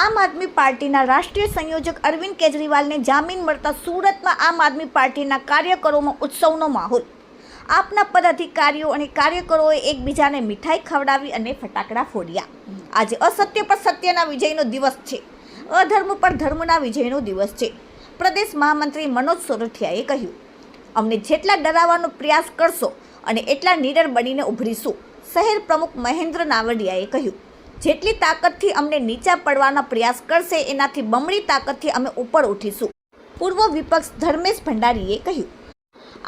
આમ આદમી પાર્ટીના રાષ્ટ્રીય સંયોજક અરવિંદ કેજરીવાલને જામીન મળતા સુરતમાં આમ આદમી પાર્ટીના કાર્યકરોમાં ઉત્સવનો માહોલ. આપના પદાધિકારીઓ અને કાર્યકરોએ એકબીજાને મીઠાઈ ખવડાવી અને ફટાકડા ફોડ્યા. આજે અસત્ય પર સત્યના વિજયનો દિવસ છે. અધર્મ પર ધર્મના વિજયનો દિવસ છે. પ્રદેશ મહામંત્રી મનોજ સોરઠિયાએ કહ્યું, અમને જેટલા ડરાવવાનો પ્રયાસ કરશો અને એટલા નીડર બનીને ઉભરીશું શહેર પ્રમુખ મહેન્દ્ર નાવડિયાએ કહ્યું, જેટલી તાકાતથી અમને નીચા પડવાના પ્રયાસ કરશે, એનાથી બમણી તાકાતથી અમે ઉપર ઉઠીશું. પૂર્વ વિપક્ષ ધર્મેશ ભંડારીએ કહ્યું,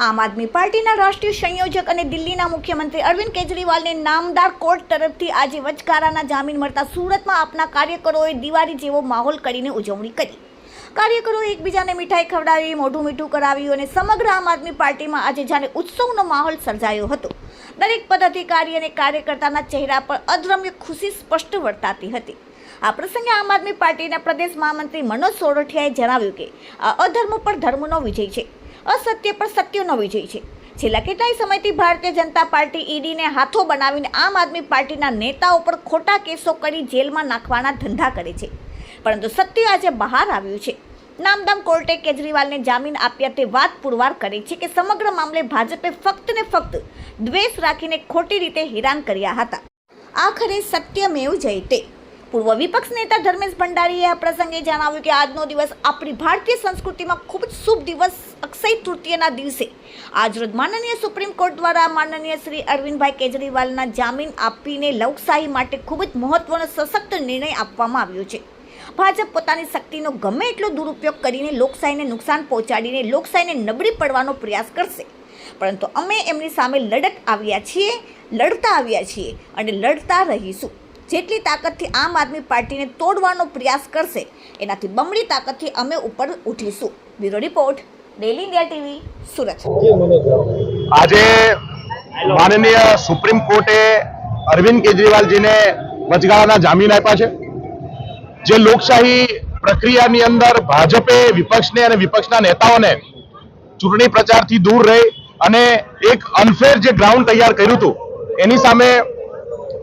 આમ આદમી પાર્ટીના રાષ્ટ્રીય સંયોજક અને દિલ્હીના મુખ્યમંત્રી અરવિંદ કેજરીવાલને નામદાર કોર્ટ તરફથી આજે વચગાળાના જામીન મળતા સુરતમાં આપના કાર્યકરોએ દિવાળી જેવો માહોલ કરીને ઉજવણી કરી. કાર્યકરોએ એકબીજાને મીઠાઈ ખવડાવી, મોઢું મીઠું કરાવ્યું અને સમગ્ર આમ આદમી પાર્ટીમાં આજે જાણે ઉત્સવનો માહોલ સર્જાયો હતો. દરેક પદાધિકારી અને કાર્યકર્તાના ચહેરા પર અદ્રમ્ય ખુશી સ્પષ્ટ વર્તાતી હતી. આ પ્રસંગે આમ આદમી પાર્ટીના પ્રદેશ મહામંત્રી મનોજ સોરઠિયાએ જણાવ્યું કે, આ અધર્મ પર ધર્મનો વિજય છે. અસત્ય પર સત્યનો વિજય છે. છેલ્લા કેટલાય સમયથી ભારતીય જનતા પાર્ટી ઈડીને હાથો બનાવીને આમ આદમી પાર્ટીના નેતાઓ પર ખોટા કેસો કરી જેલમાં નાખવાના ધંધા કરે છે. પરંતુ સત્ય આજે બહાર આવ્યું છે. નામદામ કોર્ટે કેજરીવાલને જામીન આપ્યા તે વાત પુરવાર કરી છે કે સમગ્ર મામલે ભાજપે ફક્ત ને ફક્ત દ્વેષ રાખીને ખોટી રીતે હેરાન કર્યા હતા. આખરે સત્યમેવ જયતે પૂર્વ વિપક્ષ નેતા ધર્મેશ ભંડારીએ આ પ્રસંગે જણાવ્યું કે આજનો દિવસ આપણી ભારતીય સંસ્કૃતિમાં ખૂબ જ શુભ દિવસ અક્ષય તૃતીયના દિવસે. આજરોજ માનનીય સુપ્રીમ કોર્ટ દ્વારા માનનીય શ્રી અરવિંદભાઈ કેજરીવાલના જામીન આપીને લોકશાહી માટે ખૂબ જ મહત્વનો સશક્ત નિર્ણય આપવામાં આવ્યો છે. ભાજપ પોતાની શક્તિનો ગમે એટલો દુરુપયોગ કરીને લોકશાહીને નુકસાન પહોંચાડીને લોકશાહીને નબળી પડવાનો પ્રયાસ કરશે. પરંતુ અમે એમની સામે લડત આવ્યા છીએ, લડતા આવ્યા છીએ અને લડતા રહીશું. જેટલી તાકાતથી આમ આદમી પાર્ટીને તોડવાનો પ્રયાસ કરશે, એનાથી બમણી તાકાતથી અમે ઉપર ઉઠીશું. Bureau report daily India TV, Surat. આજે માનનીય સુપ્રીમ કોર્ટે અરવિંદ કેજરીવાલજીને વચગાળાના જામીન આપ્યા છે. જે લોકશાહી પ્રક્રિયાની અંદર ભાજપે વિપક્ષને અને વિપક્ષના નેતાઓને ચૂંટણી પ્રચારથી દૂર રહી અને એક અનફેર જે ગ્રાઉન્ડ તૈયાર કર્યું હતું, એની સામે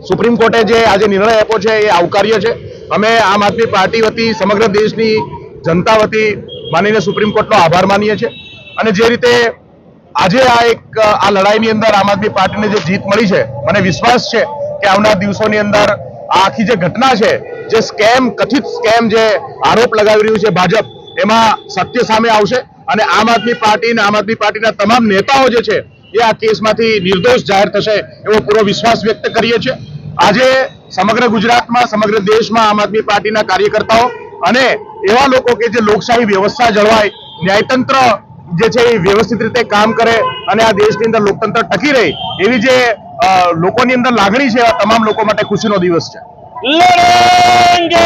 સુપ્રીમ કોર્ટે જે આજે નિર્ણય આપ્યો છે, એ આવકાર્ય છે. અમે આમ આદમી પાર્ટી વતી, સમગ્ર દેશની જનતા વતી માનીને સુપ્રીમ કોર્ટનો આભાર માનીએ છીએ. અને જે રીતે આજે આ એક, આ લડાઈની અંદર આમ આદમી પાર્ટીને જે જીત મળી છે, મને વિશ્વાસ છે કે આવનાર દિવસોની અંદર આ આખી જે ઘટના છે જે સ્કેમ, કથિત સ્કેમ જે આરોપ લગાવી રહ્યું છે ભાજપ, એમાં સત્ય સામે આવશે અને આમ આદમી પાર્ટી આમ આદમી પાર્ટીના તમામ નેતાઓ જે છે, એ આ કેસમાંથી નિર્દોષ જાહેર થશે એવો પૂરો વિશ્વાસ વ્યક્ત કરીએ છીએ. આજે સમગ્ર ગુજરાતમાં, સમગ્ર દેશમાં આમ આદમી પાર્ટીના કાર્યકર્તાઓ અને એવા લોકો કે જે લોકશાહી વ્યવસ્થા જળવાય, ન્યાયતંત્ર જે છે એ વ્યવસ્થિત રીતે કામ કરે અને આ દેશની અંદર લોકતંત્ર ટકી રહે, એવી જે લોકોની અંદર લાગણી છે તમામ લોકો માટે ખુશીનો દિવસ છે. लड़ेंगे